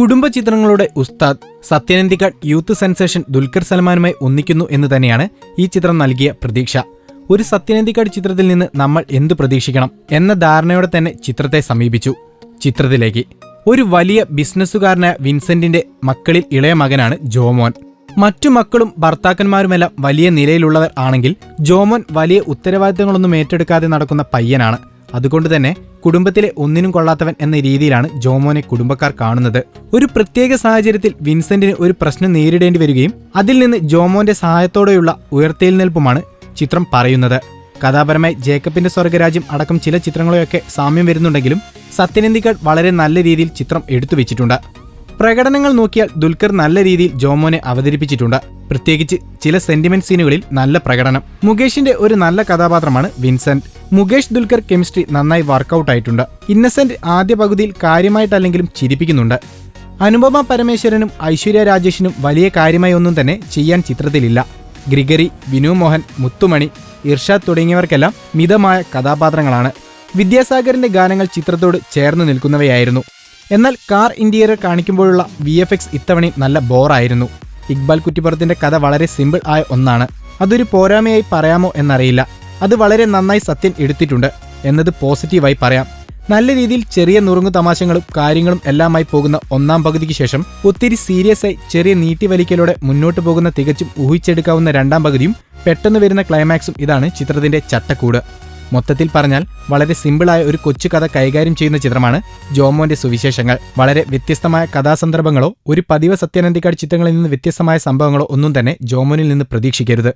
കുടുംബ ചിത്രങ്ങളുടെ ഉസ്താദ് സത്യനന്ദിക്കാട് യൂത്ത് സെൻസേഷൻ ദുൽഖർ സൽമാനുമായി ഒന്നിക്കുന്നു എന്ന് തന്നെയാണ് ഈ ചിത്രം നൽകിയ പ്രതീക്ഷ. ഒരു സത്യനന്ദിക്കാട് ചിത്രത്തിൽ നിന്ന് നമ്മൾ എന്ത് പ്രതീക്ഷിക്കണം എന്ന ധാരണയോടെ തന്നെ ചിത്രത്തെ സമീപിച്ചു. ചിത്രത്തിലേക്ക്. ഒരു വലിയ ബിസിനസ്സുകാരനായ വിൻസെന്റിന്റെ മക്കളിൽ ഇളയ മകനാണ് ജോമോൻ. മറ്റു മക്കളും ഭർത്താക്കന്മാരുമെല്ലാം വലിയ നിലയിലുള്ളവർ ആണെങ്കിൽ ജോമോൻ വലിയ ഉത്തരവാദിത്തങ്ങളൊന്നും ഏറ്റെടുക്കാതെ നടക്കുന്ന പയ്യനാണ്. അതുകൊണ്ട് തന്നെ കുടുംബത്തിലെ ഒന്നിനും കൊള്ളാത്തവൻ എന്ന രീതിയിലാണ് ജോമോനെ കുടുംബക്കാർ കാണുന്നത്. ഒരു പ്രത്യേക സാഹചര്യത്തിൽ വിൻസെന്റിന് ഒരു പ്രശ്നം നേരിടേണ്ടി വരികയും അതിൽ നിന്ന് ജോമോന്റെ സഹായത്തോടെയുള്ള ഉയർത്തെഴുന്നേൽപ്പുമാണ് ചിത്രം പറയുന്നത്. കഥാപരമായി ജേക്കബിന്റെ സ്വർഗരാജ്യം അടക്കം ചില ചിത്രങ്ങളെയൊക്കെ സാമ്യം വരുന്നുണ്ടെങ്കിലും സത്യനന്ദിക്കാട് വളരെ നല്ല രീതിയിൽ ചിത്രം എടുത്തു വെച്ചിട്ടുണ്ട് പ്രകടനങ്ങൾ നോക്കിയാൽ ദുൽഖർ നല്ല രീതിയിൽ ജോമോനെ അവതരിപ്പിച്ചിട്ടുണ്ട്. പ്രത്യേകിച്ച് ചില സെന്റിമെന്റ് സീനുകളിൽ നല്ല പ്രകടനം. മുകേഷിന്റെ ഒരു നല്ല കഥാപാത്രമാണ് വിൻസെന്റ്. മുകേഷ് ദുൽഖർ കെമിസ്ട്രി നന്നായി വർക്കൗട്ട് ആയിട്ടുണ്ട്. ഇന്നസെന്റ് ആദ്യ പകുതിയിൽ കാര്യമായിട്ടല്ലെങ്കിലും ചിരിപ്പിക്കുന്നുണ്ട്. അനുപമ പരമേശ്വരനും ഐശ്വര്യ രാജേഷിനും വലിയ കാര്യമായി ഒന്നും തന്നെ ചെയ്യാൻ ചിത്രത്തിലില്ല. ഗ്രിഗറി വിനു മോഹൻ മുത്തുമണി ഇർഷാദ് തുടങ്ങിയവർക്കെല്ലാം മിതമായ കഥാപാത്രങ്ങളാണ്. വിദ്യാസാഗറിന്റെ ഗാനങ്ങൾ ചിത്രത്തോട് ചേർന്ന് നിൽക്കുന്നവയായിരുന്നു. എന്നാൽ കാർ ഇന്റീരിയർ കാണിക്കുമ്പോഴുള്ള വി എഫ് എക്സ് ഇത്തവണയും നല്ല ബോറായിരുന്നു. ഇക്ബാൽ കുറ്റിപ്പുറത്തിന്റെ കഥ വളരെ സിമ്പിൾ ആയ ഒന്നാണ്. അതൊരു പോരായ്മയായി പറയാമോ എന്നറിയില്ല. അത് വളരെ നന്നായി സത്യൻ എടുത്തിട്ടുണ്ട് എന്നത് പോസിറ്റീവായി പറയാം. നല്ല രീതിയിൽ ചെറിയ നുറുങ്ങു തമാശകളും കാര്യങ്ങളും എല്ലാമായി പോകുന്ന ഒന്നാം പകുതിക്ക് ശേഷം ഒത്തിരി സീരിയസ് ആയി ചെറിയ നീട്ടിവലിക്കലോടെ മുന്നോട്ട് പോകുന്ന തികച്ചും ഊഹിച്ചെടുക്കാവുന്ന രണ്ടാം പകുതിയും പെട്ടെന്ന് വരുന്ന ക്ലൈമാക്സും ഇതാണ് ചിത്രത്തിന്റെ ചട്ടക്കൂട്. മൊത്തത്തിൽ പറഞ്ഞാൽ വളരെ സിമ്പിളായ ഒരു കൊച്ചു കഥ കൈകാര്യം ചെയ്യുന്ന ചിത്രമാണ് ജോമോന്റെ സുവിശേഷങ്ങൾ. വളരെ വ്യത്യസ്തമായ കഥാസന്ദർഭങ്ങളോ ഒരു പതിവ് സത്യാനന്ദിക്കാട് ചിത്രങ്ങളിൽ നിന്ന് വ്യത്യസ്തമായ സംഭവങ്ങളോ ഒന്നും തന്നെ ജോമോനിൽ നിന്ന് പ്രതീക്ഷിക്കരുത്.